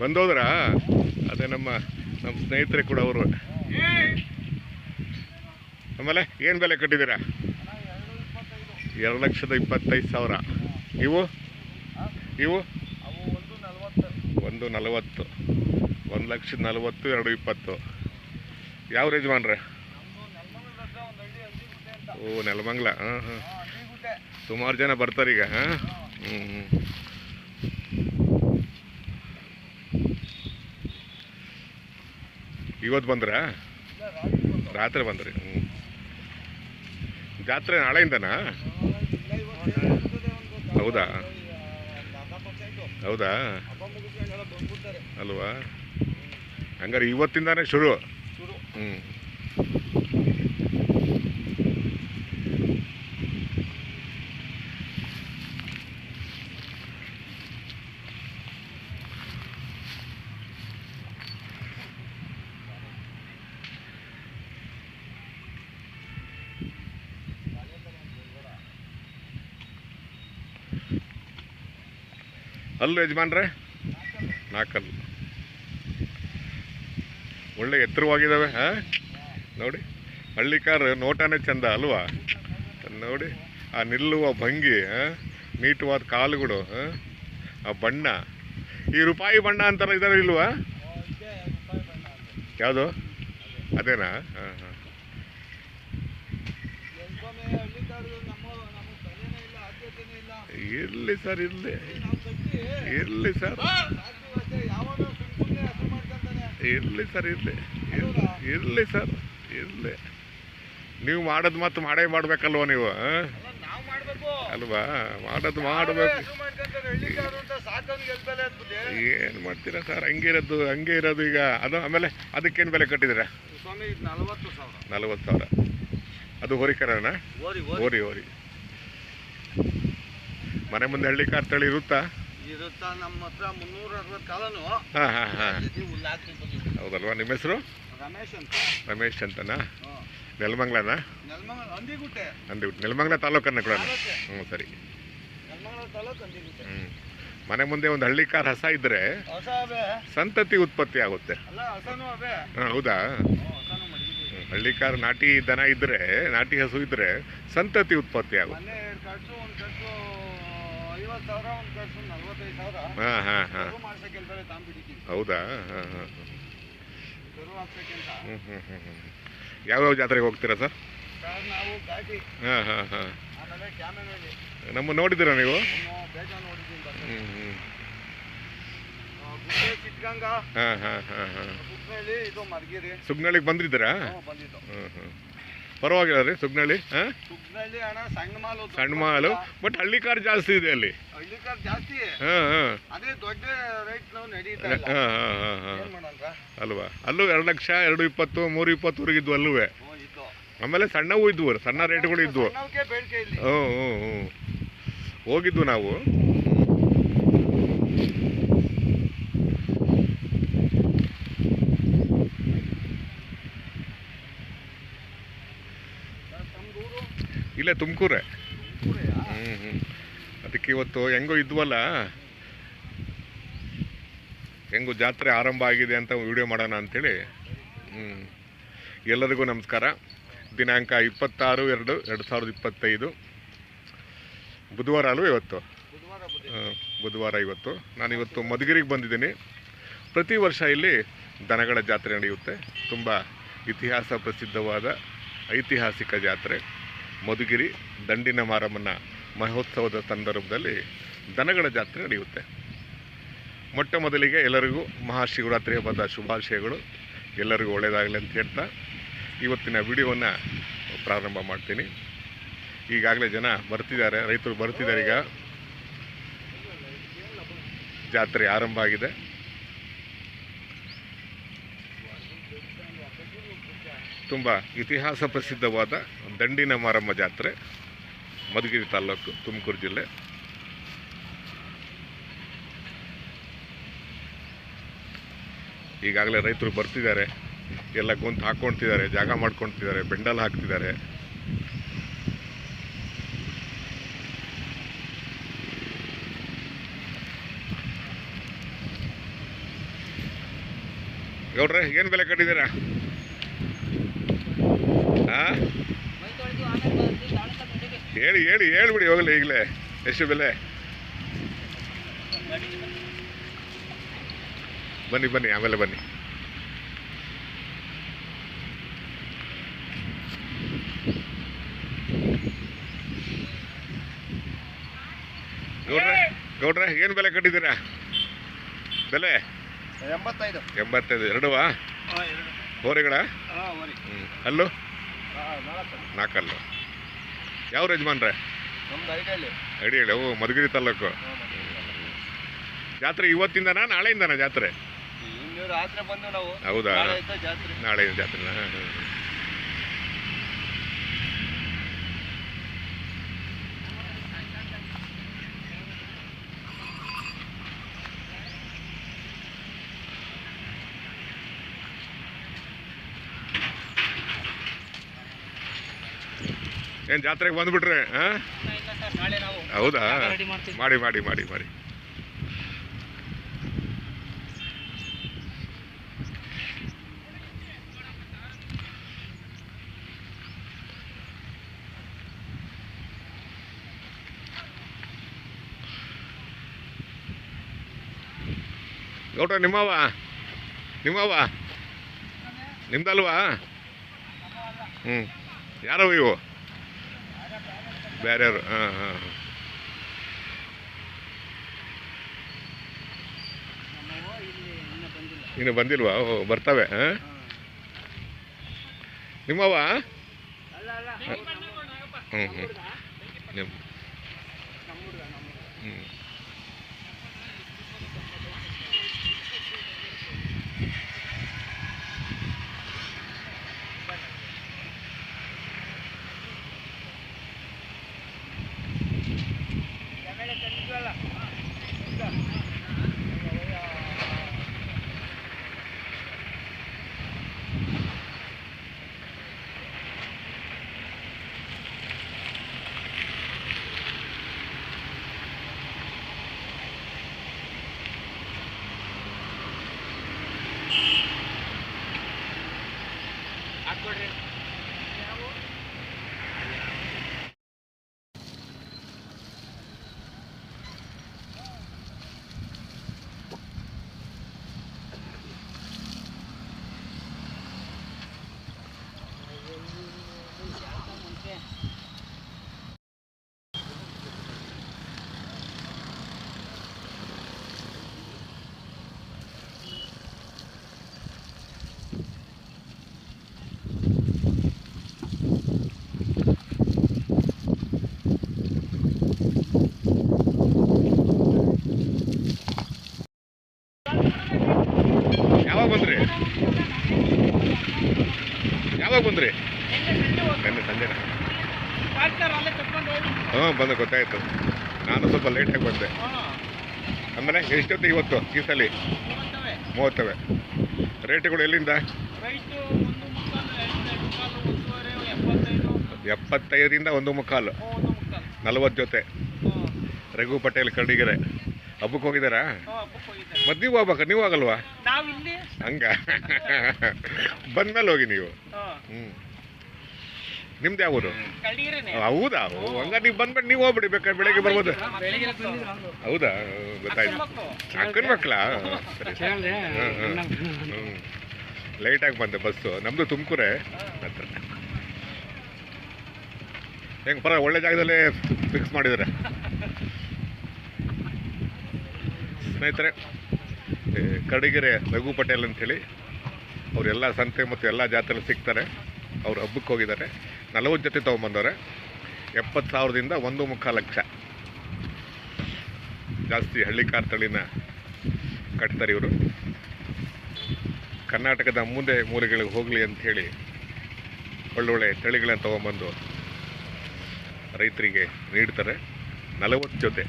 ಬಂದೋದ್ರಾ? ಅದೇ ನಮ್ಮ ನಮ್ಮ ಸ್ನೇಹಿತರೆ ಕೂಡ ಅವರು. ಆಮೇಲೆ ಏನು ಬೆಲೆ ಕಟ್ಟಿದ್ದೀರಾ? ಎರಡು ಲಕ್ಷದ ಇಪ್ಪತ್ತೈದು ಸಾವಿರ. ಇವು? ಇವು? ಒಂದು ನಲ್ವತ್ತು. ಒಂದು ಲಕ್ಷದ ನಲವತ್ತು, ಎರಡು ಇಪ್ಪತ್ತು. ಯಾವ ಯಜಮಾನ್ರೆ ಓ, ನೆಲಮಂಗ್ಲ. ಹಾಂ ಹಾಂ. ಸುಮಾರು ಜನ ಬರ್ತಾರೆ ಈಗ, ಹಾಂ? ಹ್ಞೂ ಹ್ಞೂ ಇವತ್ತು ಬಂದ್ರಾ? ರಾತ್ರಿ ಬಂದು ರಾತ್ರಿ ಬಂದ್ರಿ ಹ್ಞೂ ಜಾತ್ರೆ ನಾಳೆಯಿಂದನಾ? ಹೌದಾ? ಹೌದಾ? ಅಲ್ವಾ? ಹಂಗಾರೆ ಇವತ್ತಿಂದಾನೇ ಶುರು. ಹ್ಞೂ ಅಲ್ಲು ಯಜಮಾನ್ರೆ? ನಾಲ್ಕಲ್ಲು ಒಳ್ಳೆ ಎತ್ತರವಾಗಿದ್ದಾವೆ, ಹಾಂ? ನೋಡಿ ಹಳ್ಳಿ ಕಾರ್ ನೋಟನೇ ಚೆಂದ ಅಲ್ವಾ? ನೋಡಿ, ಆ ನಿಲ್ಲುವ ಭಂಗಿ? ನೀಟವಾದ ಕಾಲುಗಳು ಆ? ಬಣ್ಣ. ಈ ರೂಪಾಯಿ ಬಣ್ಣ ಅಂತಾರ ಇದಾರೆ ಇಲ್ವಾ? ಅಂತ ಯಾವುದು? ಅದೇನಾ? ಹಾಂ ಹಾಂ. ಇರಲಿ ಸರ್ ಇರಲಿ. ಇರ್ಲಿ ಸರ್. ಇರ್ಲಿ ಸರ್ ಇರಲಿ. ಇರಲಿ ಸರ್ ಇರಲಿ. ನೀವು ಮಾಡೋದು ಮತ್ತು ಮಾಡೇ ಮಾಡ್ಬೇಕಲ್ವ ನೀವು ಅಲ್ವಾ? ಮಾಡೋದು ಮಾಡಬೇಕು. ಏನು ಮಾಡ್ತೀರಾ ಸರ್? ಹಂಗೆ ಇರೋದು ಹಂಗೆ ಇರೋದು ಈಗ. ಅದು ಆಮೇಲೆ ಅದಕ್ಕೇನು ಬೆಲೆ ಕಟ್ಟಿದ್ದೀರಾ? ನಲವತ್ತು ಸಾವಿರ. ಅದು ಹೋರಿಕರಣ ಹೋರಿ ಹೋರಿ. ಓರಿ ಮನೆ ಮುಂದೆ ಹಳ್ಳಿ ಕಾರ್ ತಳಿ ಇರುತ್ತಾ? ಇರುತ್ತಾ ನಮ್ಮ ಹತ್ರ ಮುನ್ನೂರ ಅರವತ್ತು ಕಾಲನು. ಹಾಂ ಹೌದಲ್ವಾ? ನಿಮ್ಮ ಹೆಸರು? ರಮೇಶ್ ಅಂತ. ರಮೇಶ್ ಅಂತನಾ? ನೆಲಮಂಗ್ಲನಾ? ನೆಲಮಂಗಲ ಅಂದಿಗುಟ್ಟೆ ನೆಲಮಂಗ್ಲ ತಾಲೂಕನ್ನ ಕೂಡ. ಹ್ಞೂ ಸರಿ. ನೆಲಮಂಗಲ ತಾಲೂಕು ಅಂದಿಗುಟ್ಟೆ ಹ್ಞೂ ಮನೆ ಮುಂದೆ ಒಂದು ಹಳ್ಳಿ ಕಾರ್ ಹಸ ಇದ್ರೆ ಸಂತತಿ ಉತ್ಪತ್ತಿ ಆಗುತ್ತೆ. ಹೌದಾ? ಹ್ಞೂ ಹಸನು ಮಡಗಿದ್ದೀವಿ ಹ್ಮ್. ಹಳ್ಳಿ ಕಾರ್ ನಾಟಿ ದನ ಇದ್ದರೆ ನಾಟಿ ಹಸು ಇದ್ದರೆ ಸಂತತಿ ಉತ್ಪತ್ತಿ ಆಗುತ್ತೆ. ಹಾಂ ಹಾಂ ಹಾಂ. ಹೌದಾ? ಹಾಂ ಹಾಂ ಹ್ಞೂ ಹ್ಞೂ ಹ್ಞೂ ಹ್ಞೂ ಯಾವ್ಯಾವ ಜಾತ್ರೆಗೆ ಹೋಗ್ತೀರಾ ಸರ್? ಹಾಂ ಹಾಂ ಹಾಂ. ನಮ್ಮ ನೋಡಿದ್ದೀರಾ ನೀವು? ಹ್ಞೂ ಹ್ಞೂ ಗುಡ್ಡೆ ಚಿಟ್ಗಂಗಾ ಹಾಂ ಹಾಂ ಹಾಂ ಹಾಂ. ಕುಕ್ನಳ್ಳಿ ಇದು ಮರ್ಗಿರಿ ಸುಗ್ನಳ್ಳಿಗೆ ಬಂದಿದ್ದೀರಾ? ಹ್ಞೂ ಬಂದಿದ್ದು. ಹ್ಞೂ ಹ್ಞೂ ಪರವಾಗಿಲ್ಲ ರೀ ಸುಗ್ನಳ್ಳಿ ಹಾಂ? ಸಣ್ಣ ಮಾಲು ದೊಡ್ಡ ಸಣ್ಣ ಮಾಲು ಬಟ್ ಹಳ್ಳಿ ಕಾರ್ ಜಾಸ್ತಿ ಇದೆ ಅಲ್ಲಿ. ಹಳ್ಳಿ ಕಾರ್ ಜಾಸ್ತಿ? ಹಾಂ ಹಾಂ. ಅದೇ ದೊಡ್ಡ ರೈಟ್ ನಾವು ನಡೀತಾ ಹಾಂ ಇಲ್ಲ. ಹಾಂ ಹಾಂ ಅಲ್ವಾ? ಅಲ್ಲೂ ಎರಡು ಲಕ್ಷ ಎರಡು ಇಪ್ಪತ್ತು ಮೂರು ಇಪ್ಪತ್ತುವರೆಗೆ ಇದ್ವು ಅಲ್ಲೂ ಆಮೇಲೆ ಸಣ್ಣವು ಇದ್ವು ಸಣ್ಣ ರೇಟ್ಗಳು ಇದ್ವು. ಹ್ಞೂ ಹ್ಞೂ ಹ್ಞೂ ಹೋಗಿದ್ವು ನಾವು ತಮ್ಮದೂರು ಇಲ್ಲೇ ತುಮಕೂರೇ? ಹ್ಞೂ ಅದಕ್ಕೆ ಇವತ್ತು ಹೆಂಗೋ ಇದ್ವಲ್ಲ? ಹೆಂಗೋ ಜಾತ್ರೆ ಆರಂಭ ಆಗಿದೆ ಅಂತ ವಿಡಿಯೋ ಮಾಡೋಣ ಅಂಥೇಳಿ ಎಲ್ಲರಿಗೂ ನಮಸ್ಕಾರ. ದಿನಾಂಕ ಇಪ್ಪತ್ತಾರು ಎರಡು ಎರಡು ಸಾವಿರದ ಇಪ್ಪತ್ತೈದು. ಬುಧವಾರ ಅಲ್ವ ಇವತ್ತು? ಬುಧವಾರ ಇವತ್ತು. ನಾನಿವತ್ತು ಮಧುಗಿರಿಗೆ ಬಂದಿದ್ದೀನಿ. ಪ್ರತಿ ವರ್ಷ ಇಲ್ಲಿ ದನಗಳ ಜಾತ್ರೆ ನಡೆಯುತ್ತೆ. ತುಂಬ ಇತಿಹಾಸ ಪ್ರಸಿದ್ಧವಾದ ಐತಿಹಾಸಿಕ ಜಾತ್ರೆ. ಮಧುಗಿರಿ ದಂಡಿನ ಮಾರಮ್ಮನ ಮಹೋತ್ಸವದ ಸಂದರ್ಭದಲ್ಲಿ ದನಗಳ ಜಾತ್ರೆ ನಡೆಯುತ್ತೆ. ಮೊಟ್ಟ ಮೊದಲಿಗೆ ಎಲ್ಲರಿಗೂ ಮಹಾಶಿವರಾತ್ರಿ ಹಬ್ಬದ ಶುಭಾಶಯಗಳು. ಎಲ್ಲರಿಗೂ ಒಳ್ಳೆಯದಾಗಲಿ ಅಂತ ಹೇಳ್ತಾ ಇವತ್ತಿನ ವಿಡಿಯೋವನ್ನು ಪ್ರಾರಂಭ ಮಾಡ್ತೀನಿ. ಈಗಾಗಲೇ ಜನ ಬರ್ತಿದ್ದಾರೆ, ರೈತರು ಬರ್ತಿದ್ದಾರೆ ಈಗ. ಜಾತ್ರೆ ಆರಂಭ ಆಗಿದೆ. ತುಂಬ ಇತಿಹಾಸ ಪ್ರಸಿದ್ಧವಾದ ದಂಡಿನ ಮಾರಮ್ಮ ಜಾತ್ರೆ, ಮಧುಗಿರಿ ತಾಲ್ಲೂಕು ತುಮಕೂರು ಜಿಲ್ಲೆ. ಈಗಾಗಲೇ ರೈತರು ಬರ್ತಿದ್ದಾರೆ, ಎಲ್ಲ ಗೊಂತು ಹಾಕ್ಕೊಳ್ತಿದ್ದಾರೆ ಜಾಗ ಮಾಡ್ಕೊಳ್ತಿದ್ದಾರೆ, ಬೆಂಡಲ್ ಹಾಕ್ತಿದ್ದಾರೆ. ಗೌಡ್ರೆ, ಏನು ಬೆಲೆ ಕಟ್ಟಿದ್ದೀರಾ? ಹಾಂ ಹೇಳಿ ಹೇಳಿ ಹೇಳ್ಬಿಡಿ ಹೋಗಲಿ ಈಗಲೇ ಎಷ್ಟು ಬೆಲೆ. ಬನ್ನಿ ಬನ್ನಿ ಆಮೇಲೆ ಬನ್ನಿ. ಗೌಡ್ರೆ ಗೌಡ್ರೆ ಏನು ಬೆಲೆ ಕಟ್ಟಿದ್ದೀರಾ? ಬೆಲೆ? ಎಂಬತ್ತೈದು. ಎಂಬತ್ತೈದು ಎರಡುವಾ? ಹೋರಿಗಳ? ಹ್ಞೂ ಅಲ್ಲು ನಾಲ್ಕಲ್ಲು. ಯಾವ ಯಜಮಾನ್ರೆ? ನಮ್ದು ಐಡಲ್ಲಿ ಅಡಿ ಹೇಳಿ ಓ ಮಧುಗಿರಿ ತಾಲೂಕು. ಜಾತ್ರೆ ಇವತ್ತಿಂದನಾ ನಾಳೆಯಿಂದನಾ ಜಾತ್ರೆ? ರಾತ್ರಿ ಬಂದು ನಾವು ಹೌದಾ? ನಾಳೆ ಜಾತ್ರೆ. ನಾಳೆ ಜಾತ್ರೆನಾ? ಏನು ಜಾತ್ರೆಗೆ ಬಂದ್ಬಿಟ್ರೆ, ಹಾಂ? ಹೌದಾ? ಮಾಡಿ ಮಾಡಿ ಮಾಡಿ ಮಾಡಿ. ಗೌಡ್ರ ನಿಮ್ಮವ ನಿಮ್ಮವ ನಿಮ್ದಲ್ವಾ? ಹ್ಞೂ ಯಾರವ ಇವು? ಬೇರೆಯವರು ಹಾಂ ಹಾಂ ಇನ್ನೂ ಬಂದಿಲ್ವಾ? ಓ ಬರ್ತವೆ ಹಾಂ? ನಿಮ್ಮವ ಹ್ಞೂ ಹ್ಞೂ ನಮ್ಮ recorded. ಬಂದ್ರಿ? ಯಾವಾಗ ಬಂದ್ರಿ? ಹ ಸಂಜೆನಾ ಹ್ಞೂ ಬಂದ ಗೊತ್ತಾಯ್ತು. ನಾನು ಸ್ವಲ್ಪ ಲೇಟಾಗಿ ಬಂದೆ. ಆಮೇಲೆ ಎಷ್ಟೊತ್ತು ಇವತ್ತು ಈ ಸಲ? ಮೂವತ್ತವೆ. ರೇಟ್ಗಳು ಎಲ್ಲಿಂದ? ಎಪ್ಪತ್ತೈದರಿಂದ ಒಂದು ಮುಕ್ಕಾಲು. ನಲವತ್ತು ಜೊತೆ. ರಘು ಪಟೇಲ್ ಕರಡಿಗೆರೆ ಹಬ್ಬಕ್ಕೆ ಹೋಗಿದ್ದಾರಾ? ಮತ್ತೆ ನೀವು ಹೋಗ್ಬೇಕ ನೀವು ಹೋಗಲ್ವಾ? ನಾವು ಇಲ್ಲಿ. ಹಂಗ. ಬಂದ್ಮೇಲೆ ಹೋಗಿ ನೀವು. ಹಾಂ. ಹ್ಞೂ ನಿಮ್ದು ಯಾವ ಊರು? ಕಳ್ಳೀರೇನೆ. ಹೌದಾ? ಹಂಗ ನೀವು ಬಂದ್ಬಿಟ್ಟು ನೀವು ಹೋಗ್ಬಿಡಿ ಬೇಕಾದ್ರೆ ಬೆಳಗ್ಗೆ ಬರ್ಬೋದು. ಹೌದಾ? ಗೊತ್ತಾಯ್ತು. ಅಕ್ಕನ ಮಕ್ಕಳಾ ಸರಿ ಹ್ಞೂ ಲೈಟಾಗಿ ಬಂದೆ ಬಸ್ಸು ನಮ್ಮದು ತುಮಕೂರೇ. ಹತ್ರ. ಹೆಂಗೆ ಪರ ಒಳ್ಳೆ ಜಾಗದಲ್ಲೇ ಫಿಕ್ಸ್ ಮಾಡಿದ್ದಾರೆ? ಸ್ನೇಹಿತರೆ ಕಡಿಗೆರೆ ರಘು ಪಟೇಲ್ ಅಂಥೇಳಿ ಅವರೆಲ್ಲ ಸಂತೆ ಮತ್ತು ಎಲ್ಲ ಜಾತ್ರೆಯಲ್ಲಿ ಸಿಗ್ತಾರೆ. ಅವ್ರು ಹಬ್ಬಕ್ಕೆ ಹೋಗಿದ್ದಾರೆ. ನಲವತ್ತು ಜೊತೆ ತೊಗೊಂಬಂದವ್ರೆ. ಎಪ್ಪತ್ತು ಸಾವಿರದಿಂದ ಒಂದು ಮುಖ ಲಕ್ಷ. ಜಾಸ್ತಿ ಹಳ್ಳಿ ತಳಿನ ಕಟ್ತಾರೆ ಇವರು. ಕರ್ನಾಟಕದ ಮುಂದೆ ಮೂಲೆಗಳಿಗೆ ಹೋಗಲಿ ಅಂಥೇಳಿ ಒಳ್ಳೊಳ್ಳೆ ತಳಿಗಳನ್ನ ತೊಗೊಂಬಂದು ರೈತರಿಗೆ ನೀಡ್ತಾರೆ. ನಲವತ್ತು ಜೊತೆ.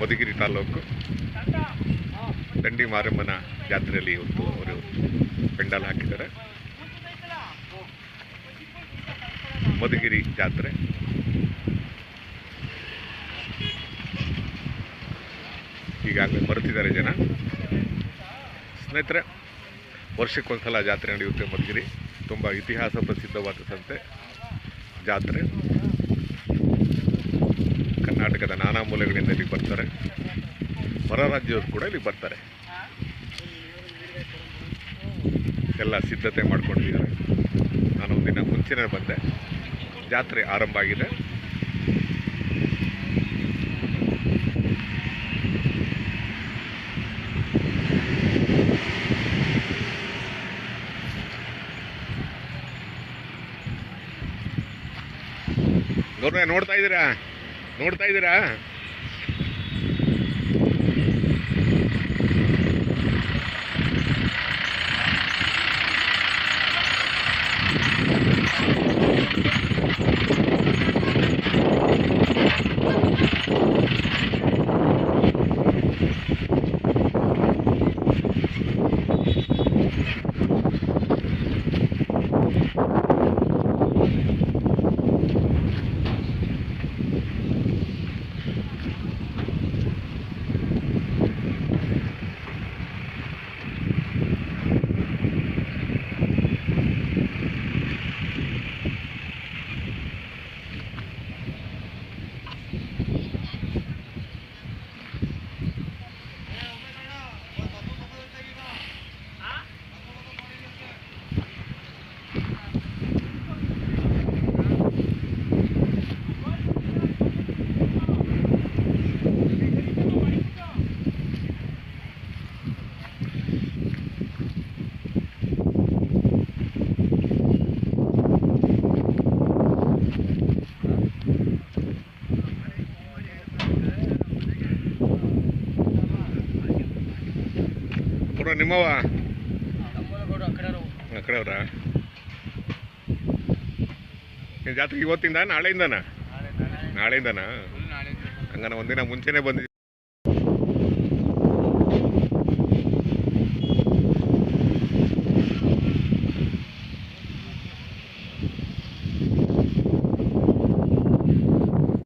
ಮಧುಗಿರಿ ತಾಲೂಕು ದಂಡಿ ಮಾರಮ್ಮನ ಜಾತ್ರೆಯಲ್ಲಿ ಇವತ್ತು ಅವರು ಪೆಂಡಾಲ್ ಹಾಕಿದ್ದಾರೆ. ಮಧುಗಿರಿ ಜಾತ್ರೆ. ಈಗಾಗಲೇ ಬರುತ್ತಿದ್ದಾರೆ ಜನ. ಸ್ನೇಹಿತರೆ, ವರ್ಷಕ್ಕೊಂದ್ಸಲ ಜಾತ್ರೆ ನಡೆಯುತ್ತೆ ಮಧುಗಿರಿ. ತುಂಬ ಇತಿಹಾಸ ಪ್ರಸಿದ್ಧವಾದ ಸಂತೆ ಜಾತ್ರೆ. ಕರ್ನಾಟಕದ ನಾನಾ ಮೂಲೆಗಳಿಂದ ಇಲ್ಲಿ ಬರ್ತಾರೆ. ಹೊರ ರಾಜ್ಯದವರು ಕೂಡ ಇಲ್ಲಿ ಬರ್ತಾರೆ. ಎಲ್ಲ ಸಿದ್ಧತೆ ಮಾಡ್ಕೊಂಡಿದ್ದಾರೆ. ನಾನು ಒಂದಿನ ಮುಂಚೆನೇ ಬಂದೆ. ಜಾತ್ರೆ ಆರಂಭ ಆಗಿದೆ. ನೋಡ್ತಾ ಇದ್ದೀರಾ? ನೋಡ್ತಾ ಇದ್ದೀರಾ? ಗೌರವ ನಿಮ್ಮವ ಆ ಕಡೆ ಅವ್ರಾ ಈ ಜಾತ್ರೆ ಇವತ್ತಿಂದ ನಾಳೆಯಿಂದನಾ ನಾಳೆಯಿಂದನಾ ಹಂಗಾನ ಒಂದಿನ ಮುಂಚೆನೇ ಬಂದಿದ್ದೀವಿ